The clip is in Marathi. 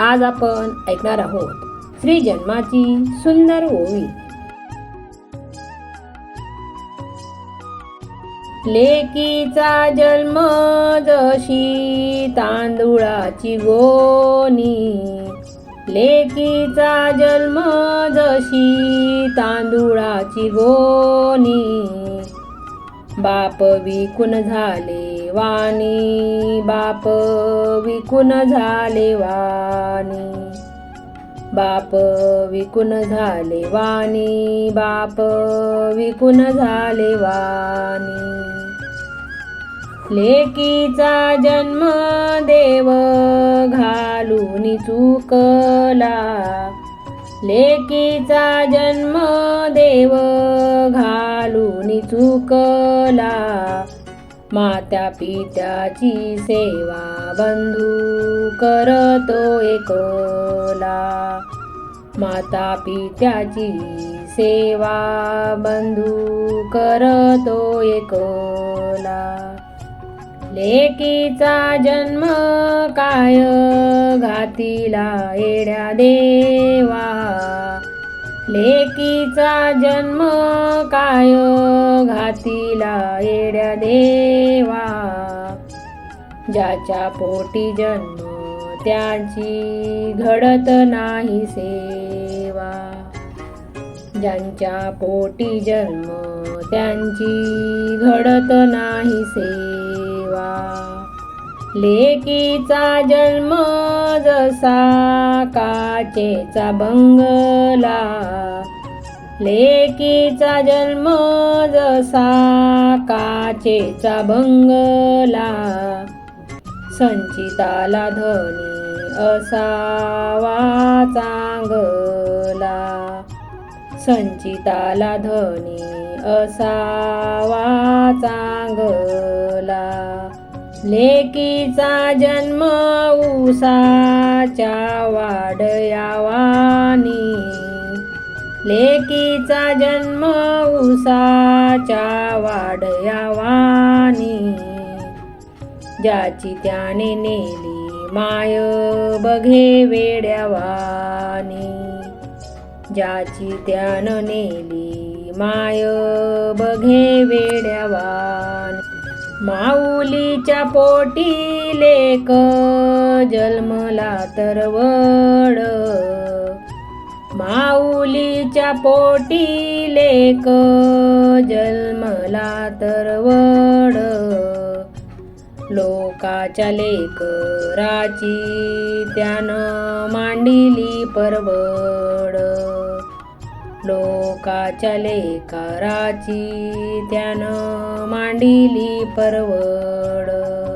आज आपण ऐकणार आहोत श्री जन्माची सुंदर ओवी लेकीचा जन्म जशी तांदुळाची गोनी लेकीचा जन्म जशी तांदुळाची गोनी बाप विकून झाले वाणी बाप विकून झाले वाणी. बाप विकून झाले वाणी बाप विकून झाले वाणी. लेकीचा जन्म देव घालून चुकला. लेकीचा जन्म देव घालून चुकला. मात्या पित्याची सेवा बंधू करतो एकला. माता पित्याची सेवा बंधू करतो एकला. लेकीचा जन्म काय घातीला येड्या देवा. लेकीचा जन्म काय घातीला येड्या देवा. ज्याच्या पोटी जन्म त्याची घडत नाही सेवा. ज्यांच्या पोटी जन्म त्यांची घडत नाही सेवा. लेकीचा जन्म जसा काचेचा बंगला लेकीचा जन्म जसा काचेचा बंगला संचिताला धनी असावा चांगला. संचिताला धनी असावा चांगला. लेकीचा जन्म उसाच्या वाडयावानी लेकीचा जन्म उसाच्या वाडयावानी ज्याची त्याने नेली माय बघे वेड्यावानी. ज्याची त्यानं नेली माय बघे वेड्यावान. माऊलीच्या पोटी लेक जन्मला तर वड. माऊलीच्या पोटी लेक जन्मला तर वड. लोकाच्या लेकराची त्यानं मांडिली परवड. लोकाच्या लेकराची त्यानं मांडिली परवड.